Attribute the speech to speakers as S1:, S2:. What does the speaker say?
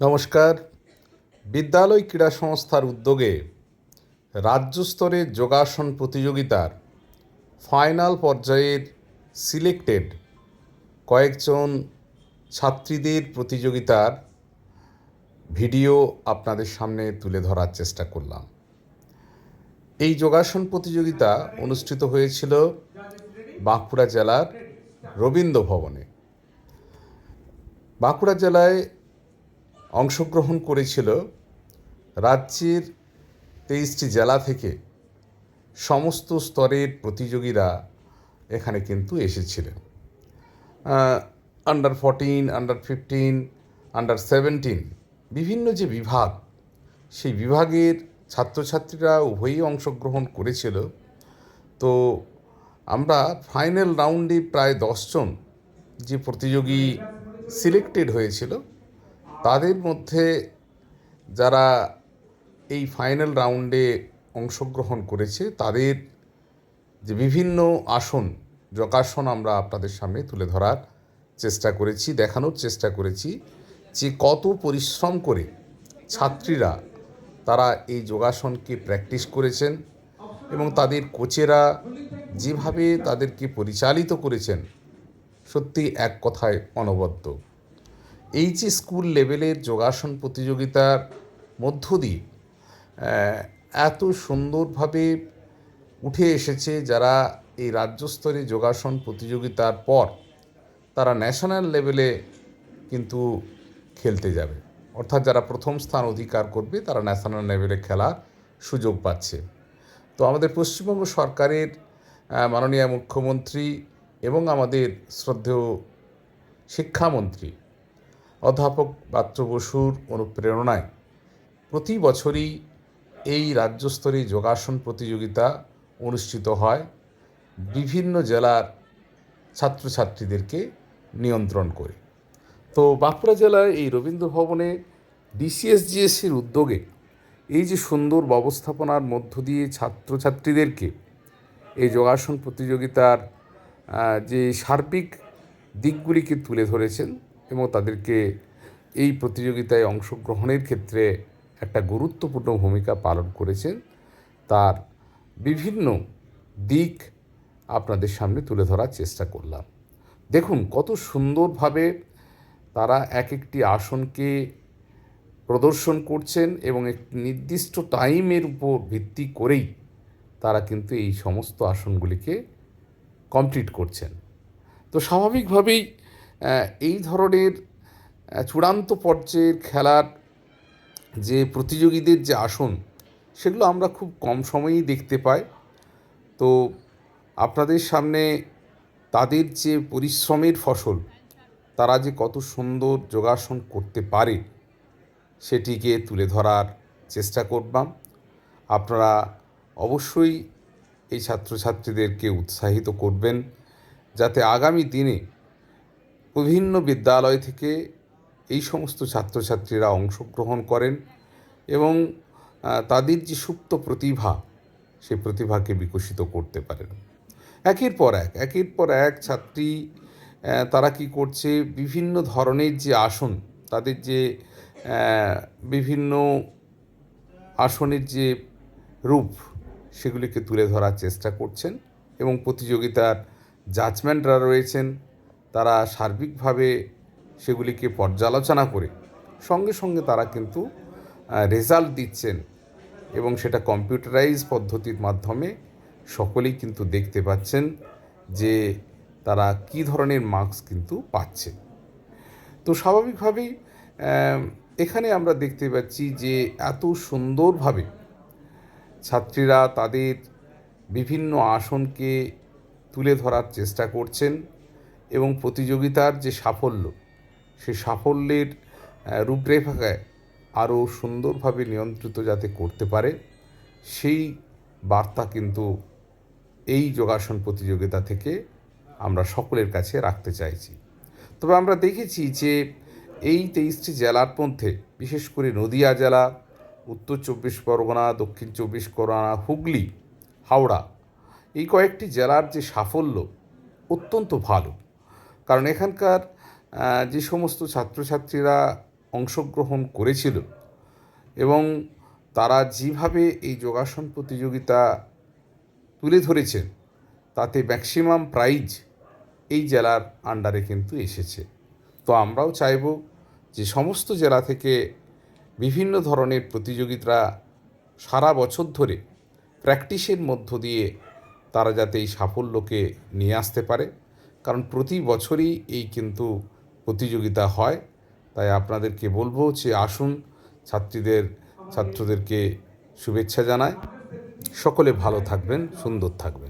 S1: নমস্কার। বিদ্যালয় ক্রীড়া সংস্থার উদ্যোগে রাজ্য স্তরের যোগাসন প্রতিযোগিতার ফাইনাল পর্যায়ের সিলেক্টেড কয়েকজন ছাত্রীদের প্রতিযোগিতার ভিডিও আপনাদের সামনে তুলে ধরার চেষ্টা করলাম। এই যোগাসন প্রতিযোগিতা অনুষ্ঠিত হয়েছিল বাঁকুড়া জেলার রবীন্দ্র ভবনে। বাঁকুড়া জেলায় অংশগ্রহণ করেছিল রাজ্যের তেইশটি জেলা থেকে সমস্ত স্তরের প্রতিযোগীরা এখানে কিন্তু এসেছিলেন। Under fourteen under fifteen under seventeen বিভিন্ন যে বিভাগ, সেই বিভাগের ছাত্রছাত্রীরা উভয়ই অংশগ্রহণ করেছিল। তো আমরা ফাইনাল রাউন্ডে প্রায় দশজন যে প্রতিযোগী সিলেক্টেড হয়েছিল তাদের মধ্যে যারা এই ফাইনাল রাউন্ডে অংশগ্রহণ করেছে, তাদের যে বিভিন্ন আসন, যোগাসন আমরা আপনাদের সামনে তুলে ধরার চেষ্টা করেছি, দেখানোর চেষ্টা করেছি যে কত পরিশ্রম করে ছাত্রীরা তারা এই যোগাসনকে প্র্যাকটিস করেছেন এবং তাদের কোচেরা যেভাবে তাদেরকে পরিচালিত করেছেন সত্যি এক কথায় অনবদ্য। এই যে স্কুল লেভেলের যোগাসন প্রতিযোগিতার মধ্য দিয়ে এত সুন্দরভাবে উঠে এসেছে যারা এই রাজ্য স্তরে যোগাসন প্রতিযোগিতার পর তারা ন্যাশনাল লেভেলে কিন্তু খেলতে যাবে। অর্থাৎ যারা প্রথম স্থান অধিকার করবে, তারা ন্যাশনাল লেভেলে খেলার সুযোগ পাচ্ছে। তো আমাদের পশ্চিমবঙ্গ সরকারের মাননীয় মুখ্যমন্ত্রী এবং আমাদের শ্রদ্ধেয় শিক্ষামন্ত্রী অধ্যাপক পাত্র বসুর অনুপ্রেরণায় প্রতি বছরই এই রাজ্যস্তরে যোগাসন প্রতিযোগিতা অনুষ্ঠিত হয়। বিভিন্ন জেলার ছাত্রছাত্রীদেরকে নিয়ন্ত্রণ করে। তো বাঁকুড়া জেলায় এই রবীন্দ্র ভবনে ডিসিএসজিএসসির উদ্যোগে এই যে সুন্দর ব্যবস্থাপনার মধ্য দিয়ে ছাত্রছাত্রীদেরকে এই যোগাসন প্রতিযোগিতার যে সার্বিক দিকগুলিকে তুলে ধরেছেন এবং তাদেরকে এই প্রতিযোগিতায় অংশগ্রহণের ক্ষেত্রে একটা গুরুত্বপূর্ণ ভূমিকা পালন করেছেন। তার বিভিন্ন দিক আপনাদের সামনে তুলে ধরার চেষ্টা করলাম। দেখুন, কত সুন্দরভাবে তারা এক একটি আসনকে প্রদর্শন করছেন এবং এক নির্দিষ্ট টাইমের উপর ভিত্তি করেই তারা কিন্তু এই সমস্ত আসনগুলিকে কমপ্লিট করছেন। তো স্বাভাবিকভাবেই এই ধরনের চূড়ান্ত পর্যায়ের খেলার যে প্রতিযোগীদের যে আসন, সেগুলো আমরা খুব কম সময়েই দেখতে পাই। তো আপনাদের সামনে তাদের যে পরিশ্রমের ফসল, তারা যে কত সুন্দর যোগাসন করতে পারে, সেটিকে তুলে ধরার চেষ্টা করবাম। আপনারা অবশ্যই এই ছাত্রছাত্রীদেরকে উৎসাহিত করবেন, যাতে আগামী দিনে বিভিন্ন বিদ্যালয় থেকে এই সমস্ত ছাত্রছাত্রীরা অংশগ্রহণ করেন এবং তাদের যে সুপ্ত প্রতিভা সেই প্রতিভাকে বিকশিত করতে পারেন। একের পর এক, একের পর এক ছাত্রী তারা কি করছে? বিভিন্ন ধরনের যে আসন, তাদের যে বিভিন্ন আসনের যে রূপ, সেগুলিকে তুলে ধরার চেষ্টা করছেন এবং প্রতিযোগিতার জাজমেন্টরা রয়েছেন। তারা সার্বিকভাবে সেগুলিকে পর্যালোচনা করে সঙ্গে সঙ্গে তারা কিন্তু রেজাল্ট দিচ্ছেন এবং সেটা কম্পিউটারাইজ পদ্ধতির মাধ্যমে সকলেই কিন্তু দেখতে পাচ্ছেন যে তারা কী ধরনের মার্কস কিন্তু পাচ্ছে তো স্বাভাবিকভাবেই এখানে আমরা দেখতে পাচ্ছি যে এত সুন্দরভাবে ছাত্রীরা তাদের বিভিন্ন আসনকে তুলে ধরার চেষ্টা করছেন। এবং প্রতিযোগিতার যে সাফল্য সেই সাফল্যের আহ, রূপরেখায় আরও সুন্দরভাবে নিয়ন্ত্রিত যাতে করতে পারে সেই বার্তা কিন্তু এই যোগাসন প্রতিযোগিতা থেকে আমরা সকলের কাছে রাখতে চাইছি। তবে আমরা দেখেছি যে এই তেইশটি জেলার মধ্যে বিশেষ করে নদিয়া জেলা উত্তর চব্বিশ পরগনা দক্ষিণ চব্বিশ পরগনা হুগলি হাওড়া এই কয়েকটি জেলার যে সাফল্য অত্যন্ত ভালো। কারণ এখানকার যে সমস্ত ছাত্রছাত্রীরা অংশগ্রহণ করেছিল এবং তারা যেভাবে এই যোগাসন প্রতিযোগিতা তুলে ধরেছেন তাতে ম্যাক্সিমাম প্রাইজ এই জেলার আন্ডারে কিন্তু এসেছে। তো আমরাও চাইব যে সমস্ত জেলা থেকে বিভিন্ন ধরনের প্রতিযোগিতা সারা বছর ধরে প্র্যাকটিসের মধ্য দিয়ে তারা যাতে এই সাফল্যকে নিয়ে আসতে পারে। কারণ প্রতি বছরই এই কিন্তু প্রতিযোগিতা হয়। তাই আপনাদেরকে বলব যে আসুন ছাত্রীদের, ছাত্রদেরকে শুভেচ্ছা জানায় সকলে ভালো থাকবেন, সুন্দর থাকবেন।